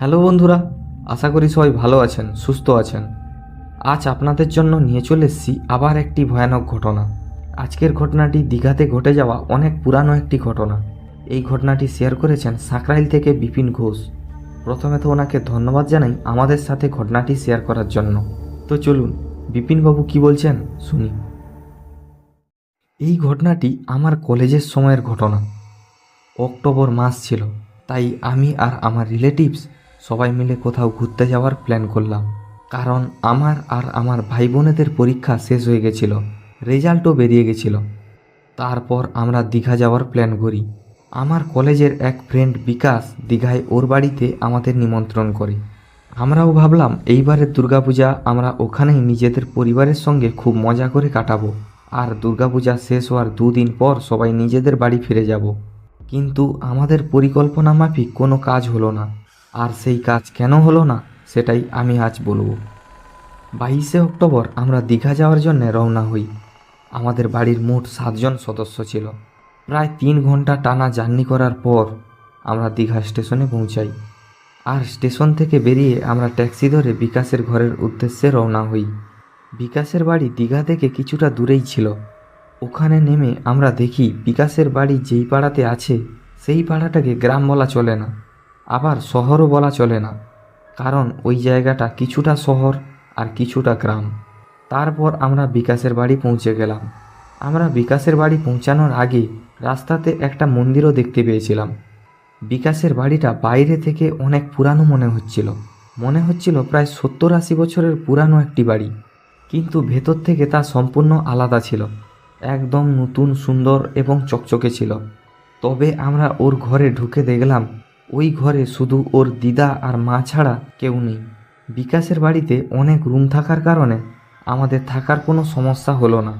Hello বন্ধুরা, আশা করি সবাই ভালো আছেন, সুস্থ আছেন। আজ আপনাদের জন্য নিয়ে চলে এসেছি আবার একটি ভয়ানক ঘটনা। আজকের ঘটনাটি দীঘাতে ঘটে যাওয়া অনেক পুরানো একটি ঘটনা। এই ঘটনাটি শেয়ার করেছেন সাঁকরাইল থেকে বিপিন ঘোষ। প্রথমে তো ওনাকে ধন্যবাদ জানাই আমাদের সাথে ঘটনাটি শেয়ার করার জন্য। তো চলুন, বিপিনবাবু কি বলছেন শুনি। এই ঘটনাটি আমার কলেজের সময়ের ঘটনা। অক্টোবর মাস ছিল, তাই আমি আর আমার রিলেটিভস সবাই মিলে কোথাও ঘুরতে যাওয়ার প্ল্যান করলাম। কারণ আমার আর আমার ভাই বোনেদের পরীক্ষা শেষ হয়ে গেছিল, রেজাল্টও বেরিয়ে গেছিল। তারপর আমরা দীঘা যাওয়ার প্ল্যান করি। আমার কলেজের এক ফ্রেন্ড বিকাশ দীঘায় ওর বাড়িতে আমাদের নিমন্ত্রণ করে। আমরাও ভাবলাম এইবারের দুর্গাপূজা আমরা ওখানেই নিজেদের পরিবারের সঙ্গে খুব মজা করে কাটাবো। আর দুর্গাপূজা শেষ হওয়ার দুদিন পর সবাই নিজেদের বাড়ি ফিরে যাব। কিন্তু আমাদের পরিকল্পনা মাফিক কোনো কাজ হলো না। আর সেই কাজ কেন হলো না, সেটাই আমি আজ বলব। বাইশে অক্টোবর আমরা দীঘা যাওয়ার জন্য রওনা হই। আমাদের বাড়ির মোট সাতজন সদস্য ছিল। প্রায় তিন ঘণ্টা টানা জার্নি করার পর আমরা দীঘা স্টেশনে পৌঁছাই। আর স্টেশন থেকে বেরিয়ে আমরা ট্যাক্সি ধরে বিকাশের ঘরের উদ্দেশ্যে রওনা হই। বিকাশের বাড়ি দীঘা থেকে কিছুটা দূরেই ছিল। ওখানে নেমে আমরা দেখি বিকাশের বাড়ি যেই পাড়াতে আছে, সেই পাড়াটাকে গ্রাম বলা চলে না। আবার শহরও বলা চলে না, কারণ ওই জায়গাটা কিছুটা শহর আর কিছুটা গ্রাম। তারপর আমরা বিকাশের বাড়ি পৌঁছে গেলাম। আমরা বিকাশের বাড়ি পৌঁছানোর আগে রাস্তাতে একটা মন্দিরও দেখতে পেয়েছিলাম। বিকাশের বাড়িটা বাইরে থেকে অনেক পুরানো মনে হচ্ছিল। মনে হচ্ছিল প্রায় সত্তর আশি বছরের পুরানো একটি বাড়ি, কিন্তু ভেতর থেকে তা সম্পূর্ণ আলাদা ছিল। একদম নতুন, সুন্দর এবং চকচকে ছিল। তবে আমরা ওর ঘরে ঢুকে দেখলাম ওই ঘরে শুধু ওর দিদা আর মা ছাড়া কেউ নেই। বিকাশের বাড়িতে অনেক রুম থাকার কারণে আমাদের থাকার কোনো সমস্যা হলো না।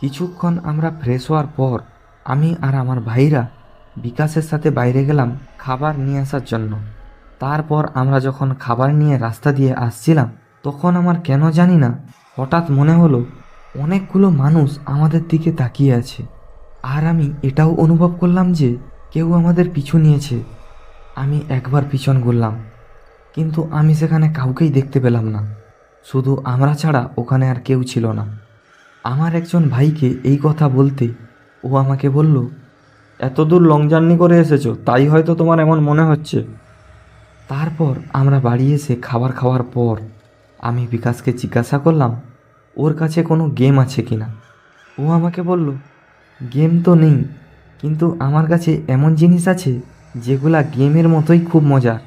কিছুক্ষণ আমরা ফ্রেশ হওয়ার পর আমি আর আমার ভাইরা বিকাশের সাথে বাইরে গেলাম খাবার নিয়ে আসার জন্য। তারপর আমরা যখন খাবার নিয়ে রাস্তা দিয়ে আসছিলাম, তখন আমার কেন জানি না হঠাৎ মনে হলো অনেকগুলো মানুষ আমাদের দিকে তাকিয়ে আছে। আর আমি এটাও অনুভব করলাম যে কেউ আমাদের পিছু নিয়েছে। আমি একবার পিছন ঘুরলাম, কিন্তু আমি সেখানে কাউকেই দেখতে পেলাম না। শুধু আমরা ছাড়া ওখানে আর কেউ ছিল না। আমার একজন ভাইকে এই কথা বলতে ও আমাকে বলল, এত দূর লং জার্নি করে এসেছ, তাই হয়তো তোমার এমন মনে হচ্ছে। তারপর আমরা বাড়ি এসে খাবার খাওয়ার পর আমি বিকাশকে জিজ্ঞাসা করলাম, ওর কাছে কোনো গেম আছে কি না ও আমাকে বলল গেম তো নেই, কিন্তু আমার কাছে এমন জিনিস আছে যেগুলা গেমের মতোই খুব মজার।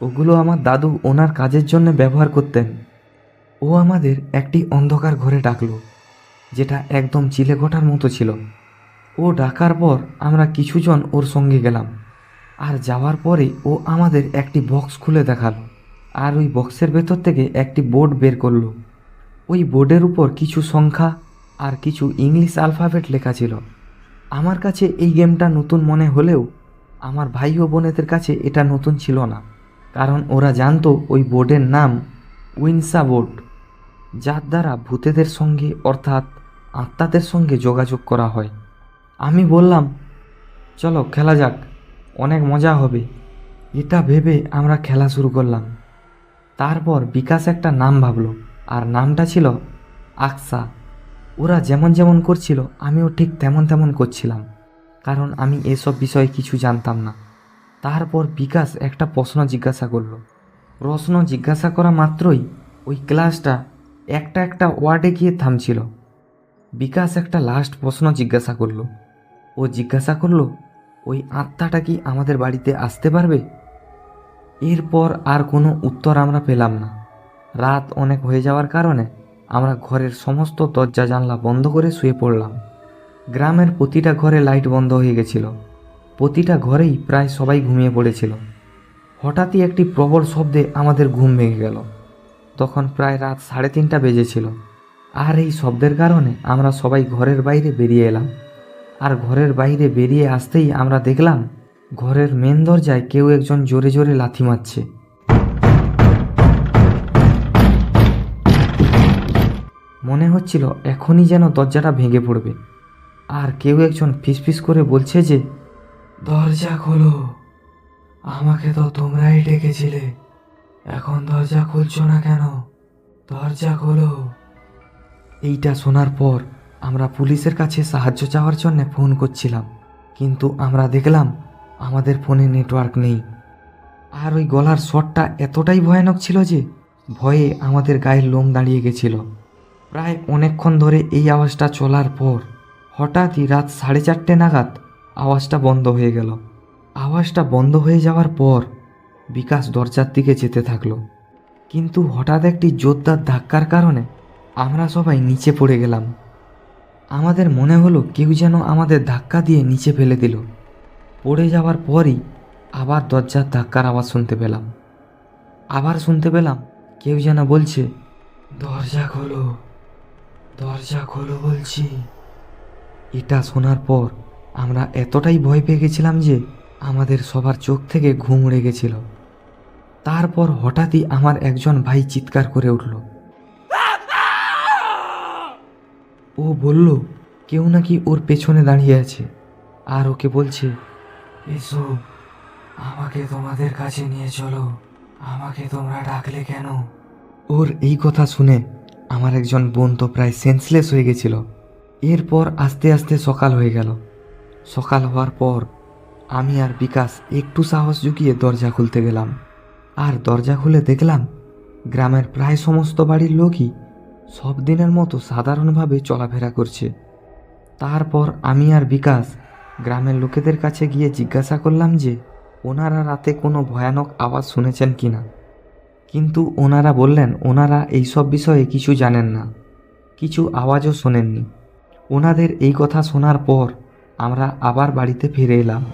ওগুলো আমার দাদু ওনার কাজের জন্য ব্যবহার করতেন। ও আমাদের একটি অন্ধকার ঘরে ডাকলো, যেটা একদম চিলেকোঠার মতো ছিল। ও ডাকার পর আমরা কিছুজন ওর সঙ্গে গেলাম। আর যাওয়ার পরে ও আমাদের একটি বক্স খুলে দেখাল আর ওই বক্সের ভেতর থেকে একটি বোর্ড বের করল। ওই বোর্ডের উপর কিছু সংখ্যা আর কিছু ইংলিশ অ্যালফাবেট লেখা ছিল। আমার কাছে এই গেমটা নতুন মনে হলেও আমার ভাই ও বোনেদের কাছে এটা নতুন ছিল না, কারণ ওরা জানতো ওই বোর্ডের নাম উইনসা বোর্ড, যার দ্বারা ভূতেদের সঙ্গে অর্থাৎ আত্মাদের সঙ্গে যোগাযোগ করা হয়। আমি বললাম, চলো খেলা যাক, অনেক মজা হবে। এটা ভেবে আমরা খেলা শুরু করলাম। তারপর বিকাশ একটা নাম ভাবলো, আর নামটা ছিল আকসা। ওরা যেমন যেমন করছিল, আমিও ঠিক তেমন তেমন করছিলাম। কারণ আমি এসব বিষয়ে কিছু জানতাম না। তারপর বিকাশ একটা প্রশ্ন জিজ্ঞাসা করল। প্রশ্ন জিজ্ঞাসা করা মাত্রই ওই ক্লাসটা একটা একটা ওয়ার্ডে গিয়ে থামছিল। বিকাশ একটা লাস্ট প্রশ্ন জিজ্ঞাসা করল। ও জিজ্ঞাসা করল, ওই আত্মাটা কি আমাদের বাড়িতে আসতে পারবে? এরপর আর কোনো উত্তর আমরা পেলাম না। রাত অনেক হয়ে যাওয়ার কারণে আমরা ঘরের সমস্ত দরজা জানলা বন্ধ করে শুয়ে পড়লাম। গ্রামের প্রতিটা ঘরে লাইট বন্ধ হয়ে গেছিল। প্রতিটা ঘরেই প্রায় সবাই ঘুমিয়ে পড়েছিল। হঠাৎই একটি প্রবল শব্দে আমাদের ঘুম ভেঙে গেল। তখন প্রায় রাত সাড়ে তিনটা বেজেছিল। আর এই শব্দের কারণে আমরা সবাই ঘরের বাইরে বেরিয়ে এলাম। আর ঘরের বাইরে বেরিয়ে আসতেই আমরা দেখলাম, ঘরের মেন দরজায় কেউ একজন জোরে জোরে লাথি মারছে। মনে হচ্ছিল এখনই যেন দরজাটা ভেঙে পড়বে। আর কেউ একজন ফিসফিস করে বলছে যে, দরজা খোলো। আমাকে তো তোমরাই ডেকেছিলে। এখন দরজা খুলছো না কেন? দরজা খোলো। এইটা শোনার পর আমরা পুলিশের কাছে সাহায্য চাওয়ার জন্য ফোন করছিলাম। কিন্তু আমরা দেখলাম আমাদের ফোনে নেটওয়ার্ক নেই। আর ওই গলার শটটা এতটাই ভয়ানক ছিল যে, ভয়ে আমাদের গায়ের লোম দাঁড়িয়ে গেছিল। প্রায় অনেকক্ষণ ধরে এই আওয়াজটা চলার পর হঠাৎই রাত সাড়ে চারটে নাগাদ আওয়াজটা বন্ধ হয়ে গেল। আওয়াজটা বন্ধ হয়ে যাওয়ার পর বিকাশ দরজার দিকে যেতে থাকল। কিন্তু হঠাৎ একটি জোরদার ধাক্কার কারণে আমরা সবাই নিচে পড়ে গেলাম। আমাদের মনে হলো কেউ যেন আমাদের ধাক্কা দিয়ে নিচে ফেলে দিল। পড়ে যাওয়ার পরই আবার দরজার ধাক্কার আওয়াজ শুনতে পেলাম। আবার শুনতে পেলাম কেউ যেন বলছে, দরজা খোলো দরজা খোলো বলছি। এটা শোনার পর আমরা এতটাই ভয় পেয়ে গেছিলাম যে আমাদের সবার চোখ থেকে ঘুম উড়ে গেছিল। তারপর হঠাৎই আমার একজন ভাই চিৎকার করে উঠল। ও বলল, কেউ নাকি ওর পেছনে দাঁড়িয়ে আছে। আর ওকে বলছে, এসো, আমাকে তোমাদের কাছে নিয়ে চলো। আমাকে তোমরা ডাকলে কেন? ওর এই কথা শুনে আমার একজন বোন তো প্রায় সেন্সলেস হয়ে গেছিল। এরপর আস্তে আস্তে সকাল হয়ে গেল। সকাল হওয়ার পর আমি আর বিকাশ একটু সাহস জুগিয়ে দরজা খুলতে গেলাম। আর দরজা খুলে দেখলাম গ্রামের প্রায় সমস্ত বাড়ির লোকই সব দিনের মতো সাধারণভাবে চলাফেরা করছে। তারপর আমি আর বিকাশ গ্রামের লোকেদের কাছে গিয়ে জিজ্ঞাসা করলাম যে, ওনারা রাতে কোনো ভয়ানক আওয়াজ শুনেছেন কি না? কিন্তু ওনারা বললেন, ওনারা এইসব বিষয়ে কিছু জানেন না। কিছু আওয়াজও শোনেননি। ওনাদের এই কথা শোনার পর আমরা আবার বাড়িতে ফিরে এলাম।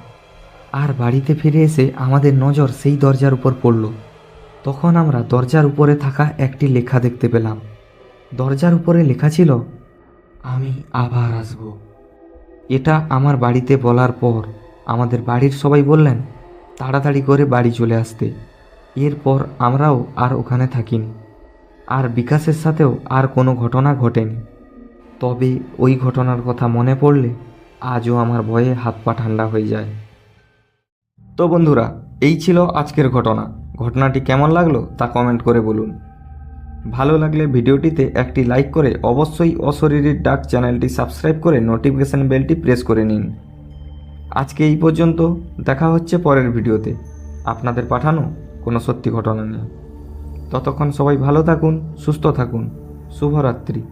আর বাড়িতে ফিরে এসে আমাদের নজর সেই দরজার উপর পড়ল। তখন আমরা দরজার উপরে থাকা একটি লেখা দেখতে পেলাম। দরজার উপরে লেখা ছিল, আমি আবার আসব। এটা আমার বাড়িতে বলার পর আমাদের বাড়ির সবাই বললেন, তাড়াতাড়ি করে বাড়ি চলে আসতে। এরপর আমরাও আর ওখানে থাকিনি। আর বিকাশের সাথেও আর কোনো ঘটনা ঘটেনি। তবে ওই ঘটনার কথা মনে পড়লে আজও আমার ভয়ে হাত পা ঠান্ডা হয়ে যায়। তো বন্ধুরা, এই ছিল আজকের ঘটনা। ঘটনাটি কেমন লাগল তা কমেন্ট করে বলুন। ভালো লাগলে ভিডিওটিতে একটি লাইক করে অবশ্যই অশরীরীর ডাক চ্যানেলটি সাবস্ক্রাইব করে নোটিফিকেশান বেলটি প্রেস করে নিন। আজকে এই পর্যন্ত, দেখা হচ্ছে পরের ভিডিওতে। আপনাদের পাঠানো কোনো সত্যি ঘটনা নিয়ে। ততক্ষণ সবাই ভালো থাকুন, সুস্থ থাকুন। শুভরাত্রি।